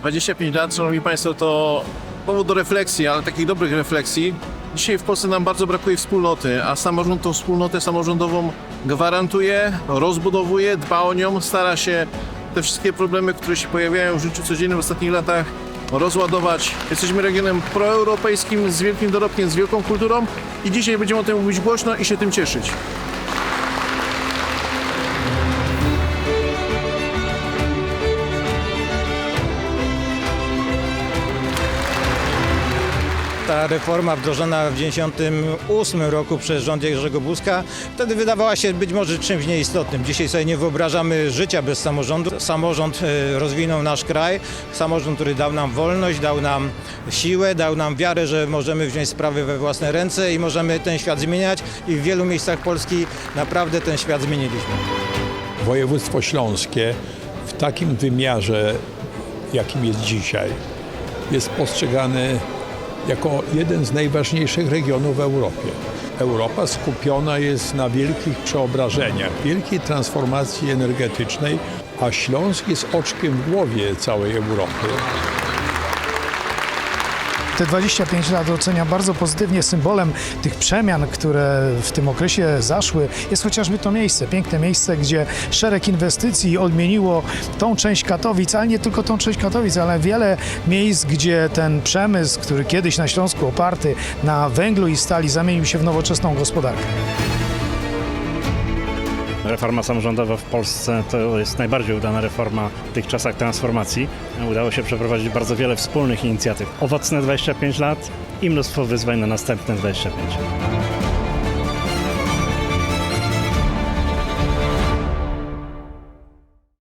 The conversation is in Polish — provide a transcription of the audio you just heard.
25 lat, Szanowni Państwo, to powód do refleksji, ale takich dobrych refleksji. Dzisiaj w Polsce nam bardzo brakuje wspólnoty, a samorząd tą wspólnotę samorządową gwarantuje, rozbudowuje, dba o nią, stara się te wszystkie problemy, które się pojawiają w życiu codziennym w ostatnich latach rozładować. Jesteśmy regionem proeuropejskim z wielkim dorobkiem, z wielką kulturą i dzisiaj będziemy o tym mówić głośno i się tym cieszyć. Ta reforma wdrożona w 1998 roku przez rząd Jerzego Buzka wtedy wydawała się być może czymś nieistotnym. Dzisiaj sobie nie wyobrażamy życia bez samorządu. Samorząd e, rozwinął nasz kraj, samorząd, który dał nam wolność, dał nam siłę, dał nam wiarę, że możemy wziąć sprawy we własne ręce i możemy ten świat zmieniać i w wielu miejscach Polski naprawdę ten świat zmieniliśmy. województwo śląskie w takim wymiarze, jakim jest dzisiaj, jest postrzegane jako jeden z najważniejszych regionów w Europie. Europa skupiona jest na wielkich przeobrażeniach, wielkiej transformacji energetycznej, a Śląsk jest oczkiem w głowie całej Europy. Te 25 lat oceniam bardzo pozytywnie. Symbolem tych przemian, które w tym okresie zaszły, jest chociażby to miejsce, piękne miejsce, gdzie szereg inwestycji odmieniło tą część Katowic, ale nie tylko tą część Katowic, ale wiele miejsc, gdzie ten przemysł, który kiedyś na Śląsku oparty na węglu i stali, zamienił się w nowoczesną gospodarkę. Reforma samorządowa w Polsce to jest najbardziej udana reforma w tych czasach transformacji. Udało się przeprowadzić bardzo wiele wspólnych inicjatyw. Owocne 25 lat i mnóstwo wyzwań na następne 25.